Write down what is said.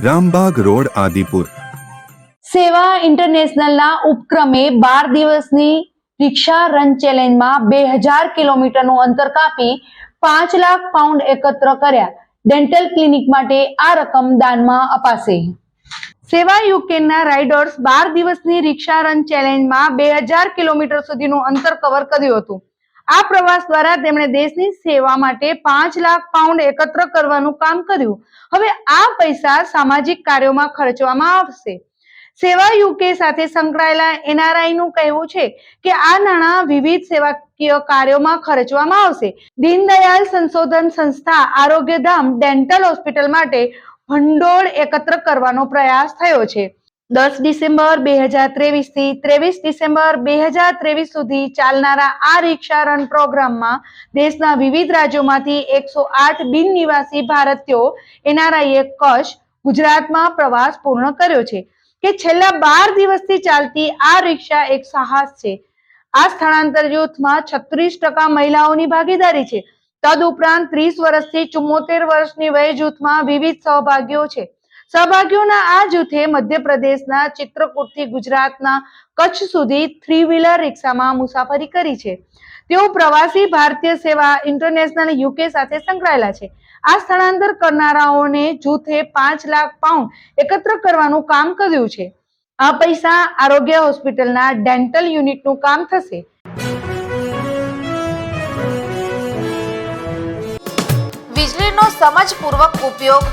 Rambagh road, Adipur. સેવા ઇન્ટરનેશનલના ઉપક્રમે બાર દિવસની રિક્ષા રન ચેલેન્જમાં બે હજાર કિલોમીટરનું અંતર કાપી પાંચ લાખ પાઉન્ડ એકત્ર કર્યા. ડેન્ટલ ક્લિનિક માટે આ રકમ દાનમાં અપાશે. સેવા યુકેનના રાઇડર્સ બાર દિવસની રિક્ષા રન ચેલેન્જમાં બે હજાર કિલોમીટર સુધીનું અંતર કવર કર્યું હતું. આ પ્રવાસ દ્વારા તેમણે દેશની સેવા માટે પાંચ લાખ પાઉન્ડ એકત્ર કરવાનું કામ કર્યું. હવે આ પૈસા સામાજિક કાર્યોમાં ખર્ચવામાં આવશે. સેવા યુકે સાથે સંકળાયેલા એનઆરઆઈ નું કહેવું છે કે આ નાણાં વિવિધ સેવાકીય કાર્યોમાં ખર્ચવામાં આવશે. દીનદયાલ સંશોધન સંસ્થા આરોગ્યધામ ડેન્ટલ હોસ્પિટલ માટે ભંડોળ એકત્ર કરવાનો પ્રયાસ થયો છે. દસ ડિસેમ્બર બે હજાર ત્રેવીસથી ત્રેવીસ ડિસેમ્બર બે હજાર ત્રેવીસ સુધી ચાલનારા આ રિક્ષા રન પ્રોગ્રામમાં દેશના વિવિધ રાજ્યોમાંથી એકસો આઠ બિન નિવાસી ભારતીયો એનઆરઆઈએ કચ્છ, ગુજરાતમાં પ્રવાસ પૂર્ણ કર્યો છે કે છેલ્લા બાર દિવસથી ચાલતી આ રિક્ષા એક સાહસ છે. આ સ્થળાંતર જૂથમાં છત્રીસ ટકા મહિલાઓની ભાગીદારી છે. તદ ઉપરાંત ત્રીસ વર્ષથી ચુમ્મોતેર વર્ષની વય જૂથમાં વિવિધ સહભાગીઓ છે. સહભાગીઓના આ જૂથે મધ્યપ્રદેશના ચિત્રકૂટથી ગુજરાતના કચ્છ સુધી થ્રી વ્હીલર રિક્ષામાં મુસાફરી કરી છે. તેઓ પ્રવાસી ભારતીય સેવા ઇન્ટરનેશનલ યુકે સાથે સંકળાયેલા છે. આ સ્થળાંતર કરનારાઓને જૂથે પાંચ લાખ પાઉન્ડ એકત્ર કરવાનું કામ કર્યું છે. આ પૈસા આરોગ્ય હોસ્પિટલના ડેન્ટલ યુનિટનું કામ થશે. વીજળીનો સમજપૂર્વક ઉપયોગ